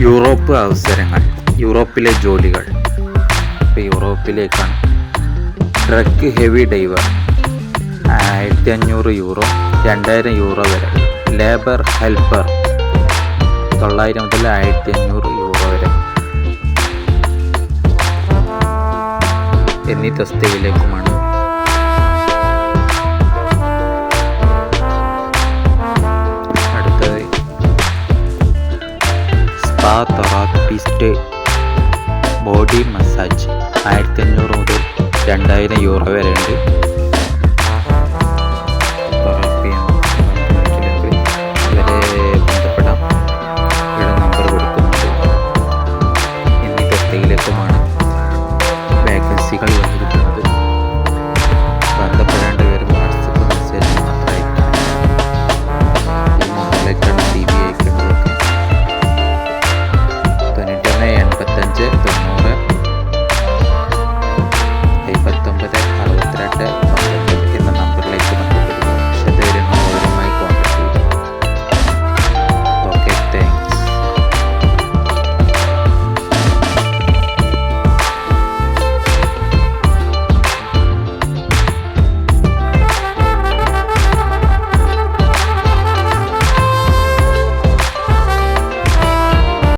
Europe അവസരങ്ങൾ യൂറോപ്പിലെ ജോലികൾ. ഇപ്പോൾ യൂറോപ്പിലേക്കാണ്. Truck heavy diver. ആയിരത്തി അഞ്ഞൂറ് യൂറോ രണ്ടായിരം യൂറോ വരെ. Labour helper. തൊള്ളായിരം മുതൽ ആയിരത്തി അഞ്ഞൂറ് യൂറോ വരെ. എന്നീ തസ്തികയിലേക്കുമാണ് സ്പാ തെറാപ്പിസ്റ്റ് ബോഡി മസാജ് ആയിരത്തി അഞ്ഞൂറ് മുതൽ രണ്ടായിരം യൂറോ വരെ